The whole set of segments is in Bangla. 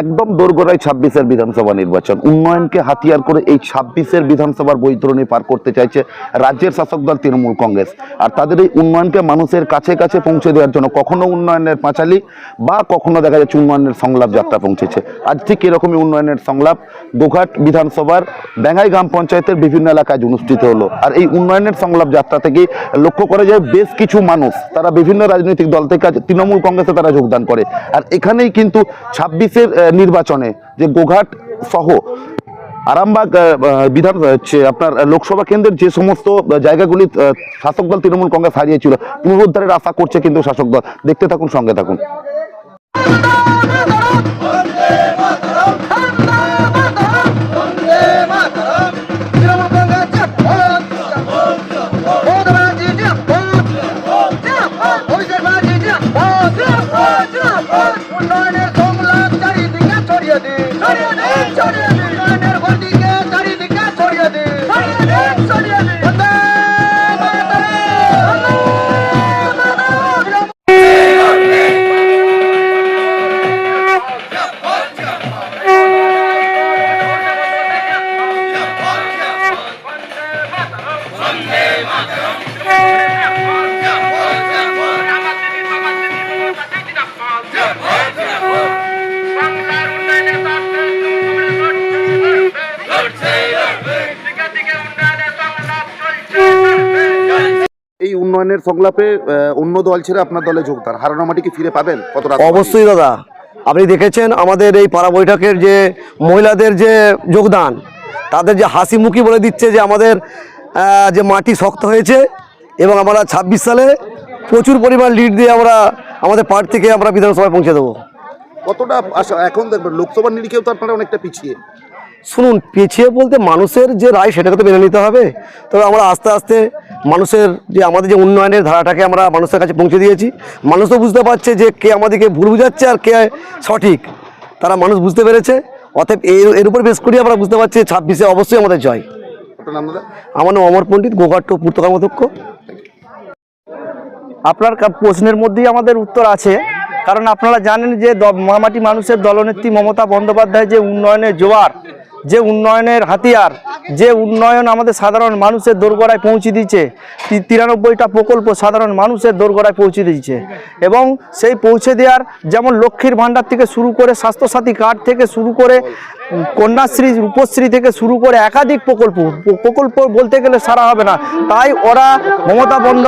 একদম দোরগোড়ায় ছাব্বিশের বিধানসভা নির্বাচন। উন্নয়নকে হাতিয়ার করে এই ছাব্বিশের বিধানসভার বৈতরণী পার করতে চাইছে রাজ্যের শাসক দল তৃণমূল কংগ্রেস। আর তাদের এই উন্নয়নকে মানুষের কাছে কাছে পৌঁছে দেওয়ার জন্য কখনো উন্নয়নের পাঁচালি বা কখনো দেখা যাচ্ছে উন্নয়নের সংলাপ যাত্রা পৌঁছেছে। আজ ঠিক এরকমই উন্নয়নের সংলাপ গোঘাট বিধানসভার ব্যাঙ্গাই গ্রাম পঞ্চায়েতের বিভিন্ন এলাকায় অনুষ্ঠিত হলো। আর এই উন্নয়নের সংলাপ যাত্রা থেকে লক্ষ্য করা যায় বেশ কিছু মানুষ, তারা বিভিন্ন রাজনৈতিক দল থেকে তৃণমূল কংগ্রেসে তারা যোগদান করে। আর এখানেই কিন্তু ছাব্বিশের নির্বাচনে যে গোঘাট সহ আরামবাগ বিধান আপনার লোকসভা কেন্দ্রের যে সমস্ত জায়গাগুলি শাসক দল তৃণমূল কংগ্রেস হারিয়েছিল পুনরুদ্ধারের আশা করছে কিন্তু শাসক দল। দেখতে থাকুন, সঙ্গে থাকুন। এই উন্নয়নের সংলাপে অন্য দল ছেড়ে আপনার দলে যোগদান। হারানো মাটি কি ফিরে পাবেন কতটা অবশ্যই দাদা। আপনি দেখেছেন আমাদের এই পাড়া বৈঠকের যে মহিলাদের যে যোগদান, তাদের যে হাসি মুখি বলে দিচ্ছে যে আমাদের যে মাটি শক্ত হয়েছে এবং আমরা ছাব্বিশ সালে প্রচুর পরিমাণ লিড দিয়ে আমরা আমাদের পার্ট থেকে আমরা বিধানসভায় পৌঁছে দেবো। কতটা আশা? এখন দেখবেন লোকসভার নিরিখেও তো আপনারা অনেকটা পিছিয়ে। শুনুন পিছিয়ে বলতে মানুষের যে রায় সেটাকে তো মেনে নিতে হবে। তবে আমরা আস্তে আস্তে মানুষের যে আমাদের যে উন্নয়নের ধারাটাকে আমরা মানুষের কাছে পৌঁছে দিয়েছি। মানুষ তো বুঝতে পারছে যে কে আমাদেরকে ভুল বুঝাচ্ছে আর কে সঠিক। তারা মানুষ বুঝতে পেরেছে। অতএব এর এর উপর বেশ করি আমরা বুঝতে পারছি ছাব্বিশে অবশ্যই আমাদের জয়। আপনার আমার নাম অমর পণ্ডিত, গোঘাট আপনার প্রশ্নের মধ্যেই আমাদের উত্তর আছে, কারণ আপনারা জানেন যে মামাটি মানুষের দলনেত্রী মমতা বন্দ্যোপাধ্যায় যে উন্নয়নের জোয়ার যে উন্নয়নের হাতিয়ার, যে উন্নয়ন আমাদের সাধারণ মানুষের দোরগোড়ায় পৌঁছে দিচ্ছে তিরানব্বইটা প্রকল্প সাধারণ মানুষের দোরগোড়ায় পৌঁছে দিচ্ছে এবং সেই পৌঁছে দেওয়ার যেমন লক্ষ্মীর ভাণ্ডার থেকে শুরু করে স্বাস্থ্যসাথী কার্ড থেকে শুরু করে, কন্যাশ্রী, রূপশ্রী থেকে শুরু করে একাধিক প্রকল্প প্রকল্প বলতে গেলে সারা হবে না। তাই ওরা মমতা বন্দ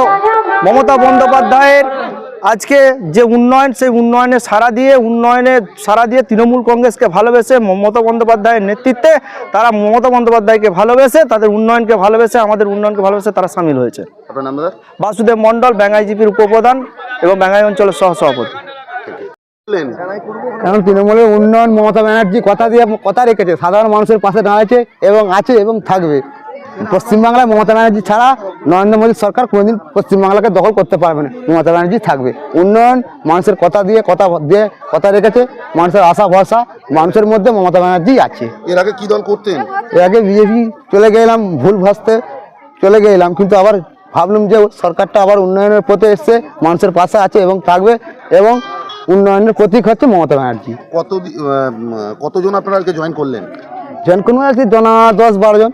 মমতা বন্দ্যোপাধ্যায়ের আজকে যে উন্নয়ন সেই উন্নয়নে সারা দিয়ে উন্নয়নে সারা দিয়ে তৃণমূল কংগ্রেসকে ভালোবেসে মমতা বন্দ্যোপাধ্যায়ের নেতৃত্বে তারা মমতা বন্দ্যোপাধ্যায়কে ভালোবেসে তাদের উন্নয়নকে ভালোবেসে আমাদের উন্নয়নকে ভালোবেসে তারা সামিল হয়েছে। বাসুদেব মণ্ডল ব্যাঙ্গাইজিপির উপপ্রধান এবং ব্যাঙ্গাই অঞ্চলের সহসভাপতি। বললেন কারণ তৃণমূলের উন্নয়ন মমতা ব্যানার্জি কথা দিয়ে কথা রেখেছে সাধারণ মানুষের পাশে দাঁড়াচ্ছে এবং আছে এবং থাকবে। পশ্চিমবাংলায় মমতা ব্যানার্জি ছাড়া নরেন্দ্র মোদী সরকার কোনোদিন পশ্চিমবাংলাকে দখল করতে পারবে না। মমতা ব্যানার্জি থাকবে। উন্নয়ন মানুষের কথা দিয়ে কথা দিয়ে কথা রেখেছে মানুষের আশা ভরসা মানুষের মধ্যে মমতা ব্যানার্জি আছে। এর আগে কি দল করতেন? এর আগে বিজেপি চলে গেলাম ভুল ভাসতে চলে গেলাম কিন্তু আবার ভাবলাম যে সরকারটা আবার উন্নয়নের পথে এসছে মানুষের পাশে আছে এবং থাকবে এবং উন্নয়নের প্রতীক হচ্ছে মমতা ব্যানার্জি। কত কতজন আপনারা আজকে জয়েন করলেন? জনকুন আছে জনা দশ বারো জন।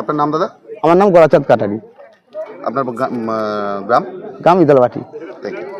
আপনার নাম দাদা? আমার নাম গোরাচাঁদ কাটারি। আপনার গ্রাম- গ্রাম ইদালবাটি ইদলবাটি ইউ.